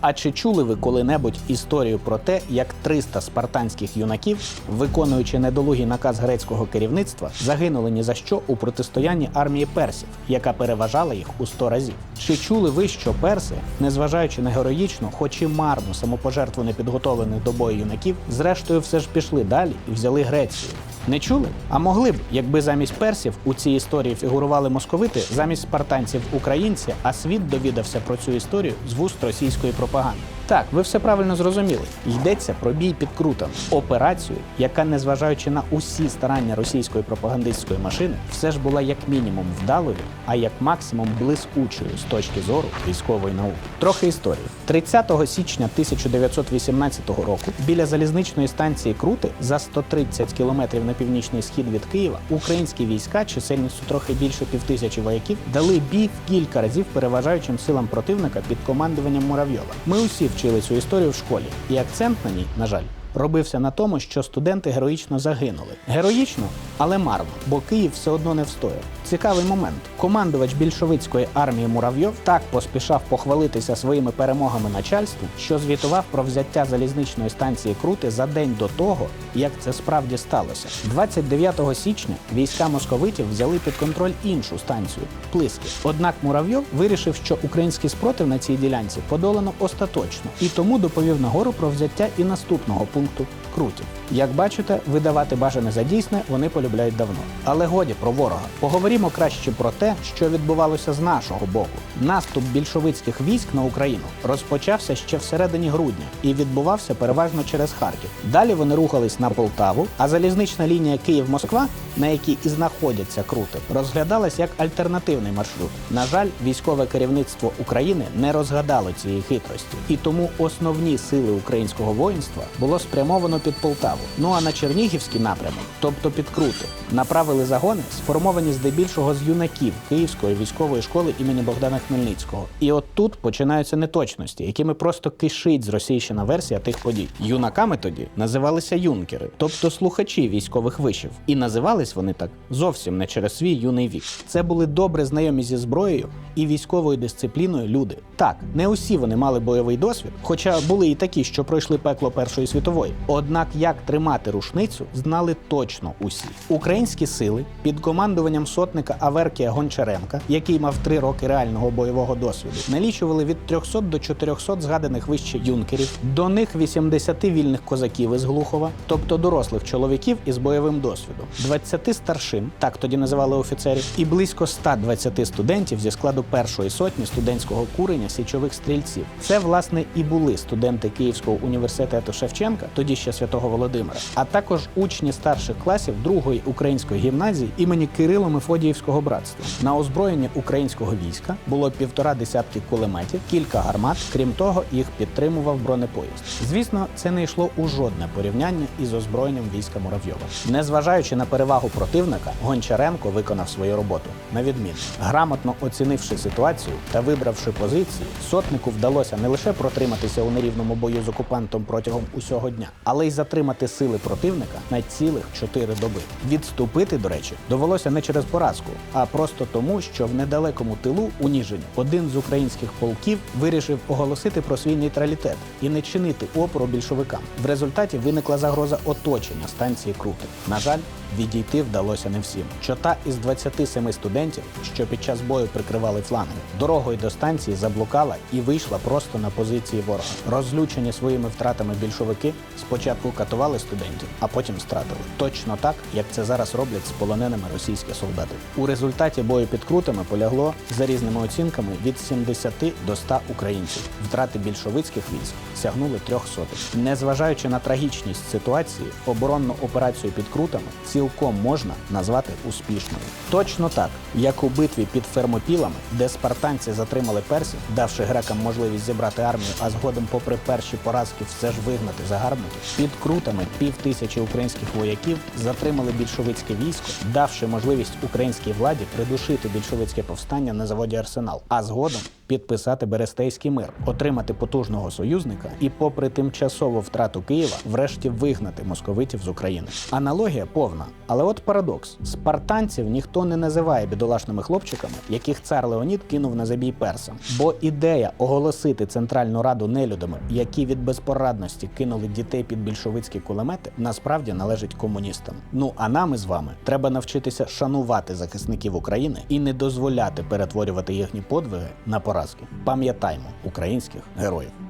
А чи чули ви коли-небудь історію про те, як 300 спартанських юнаків, виконуючи недолугий наказ грецького керівництва, загинули ні за що у протистоянні армії персів, яка переважала їх у 100 разів? Чи чули ви, що перси, незважаючи на героїчну, хоч і марну самопожертву непідготовлених до бою юнаків, зрештою все ж пішли далі і взяли Грецію? Не чули? А могли б, якби замість персів у цій історії фігурували московити, замість спартанців українці, а світ довідався про цю історію з вуст російської пропаганди. Так, ви все правильно зрозуміли. Йдеться про бій під крутом, операцію, яка, незважаючи на усі старання російської пропагандистської машини, все ж була як мінімум вдалою, а як максимум блискучою з точки зору військової науки. Трохи історії. 30 січня 1918 року біля залізничної станції Крути за 130 кілометрів на північний схід від Києва українські війська, чисельністю трохи більше півтисячі вояків, дали бій кілька разів переважаючим силам противника під командуванням Муравйова. Ми усі вчили цю історію в школі, і акцент на ній, на жаль, робився на тому, що студенти героїчно загинули. Героїчно, але марно, бо Київ все одно не встояв. Цікавий момент. Командувач більшовицької армії Муравйов так поспішав похвалитися своїми перемогами начальству, що звітував про взяття залізничної станції Крути за день до того, як це справді сталося. 29 січня війська московитів взяли під контроль іншу станцію Плиски. Однак Муравйов вирішив, що український спротив на цій ділянці подолано остаточно, і тому доповів нагору про взяття і наступного пункту Крутів. Як бачите, видавати бажане за дійсне вони полюбляють давно. Але годі про ворога. Поговоримо краще про те, що відбувалося з нашого боку. Наступ більшовицьких військ на Україну розпочався ще всередині грудня і відбувався переважно через Харків. Далі вони рухались на Полтаву, а залізнична лінія Київ-Москва, на якій і знаходяться крути, розглядалась як альтернативний маршрут. На жаль, військове керівництво України не розгадало цієї хитрості, і тому основні сили українського воїнства було спрямовано під Полтаву. Ну а на Чернігівський напрямок, тобто під Крути, направили загони, сформовані здебільшого з юнаків Київської військової школи імені Богдана Хмельницького. І от тут починаються неточності, якими просто кишить зросійщена версія тих подій. Юнаками тоді називалися юнкери, тобто слухачі військових вишів. І називались вони так зовсім не через свій юний вік. Це були добре знайомі зі зброєю і військовою дисципліною люди. Так, не усі вони мали бойовий досвід, хоча були і такі, що пройшли пекло Першої світової. Однак як тримати рушницю, знали точно усі. Українські сили під командуванням сотника Аверкія Гончаренка, який мав три роки реального бойового досвіду, налічували від 300 до 400 згаданих вище юнкерів, до них 80 вільних козаків із Глухова, тобто дорослих чоловіків із бойовим досвідом, 20 старшин, так тоді називали офіцерів, і близько 120 студентів зі складу першої сотні студентського курення січових стрільців. Це власне і були студенти Київського університету Шевченка, тоді ще святого Володимира, а також учні старших класів другої української гімназії імені Кирило Мефодіївського братства. На озброєнні українського війська було півтора десятки кулеметів, кілька гармат. Крім того, їх підтримував бронепоїзд. Звісно, це не йшло у жодне порівняння із озброєнням війська Муравйова. Незважаючи на перевагу противника, Гончаренко виконав свою роботу на відміну. Грамотно оцінивши ситуацію та вибравши позиції, сотнику вдалося не лише протриматися у нерівному бою з окупантом протягом усього дня, але й затримати сили противника на цілих чотири доби. Відступити, до речі, довелося не через поразку, а просто тому, що в недалекому тилу у Ніжині один з українських полків вирішив оголосити про свій нейтралітет і не чинити опору більшовикам. В результаті виникла загроза оточення станції Крути. На жаль, відійти вдалося не всім. Чота із 27 студентів, що під час бою прикривали фланги, дорогою до станції заблукала і вийшла просто на позиції ворога. Розлючені своїми втратами більшовики спочатку катували студентів, а потім стратили. Точно так, як це зараз роблять з полоненими російські солдати. У результаті бою під крутами полягло за різними оцінками від 70 до 100 українців. Втрати більшовицьких військ сягнули трьох сотень. Незважаючи на трагічність ситуації, оборонну операцію під крутами цілком можна назвати успішною. Точно так, як у битві під Фермопілами, де спартанці затримали персів, давши грекам можливість зібрати армію, а згодом, попри перші поразки, все ж вигнати загарбників, під крутами пів тисячі українських вояків затримали більшовицьке військо, давши можливість українській владі придушити більшовицьке повстання на заводі Арсенал, а згодом підписати Берестейський мир, отримати потужного союзника і, попри тимчасову втрату Києва, врешті вигнати московитів з України. Аналогія повна. Але от парадокс: спартанців ніхто не називає бідолашними хлопчиками, яких цар Леонід кинув на забій персам. Бо ідея оголосити Центральну Раду нелюдами, які від безпорадності кинули дітей під більшовицькі кулемети, насправді належить комуністам. Ну а нам із вами треба навчитися шанувати захисників України і не дозволяти перетворювати їхні подвиги на поразки. Пам'ятаймо українських героїв.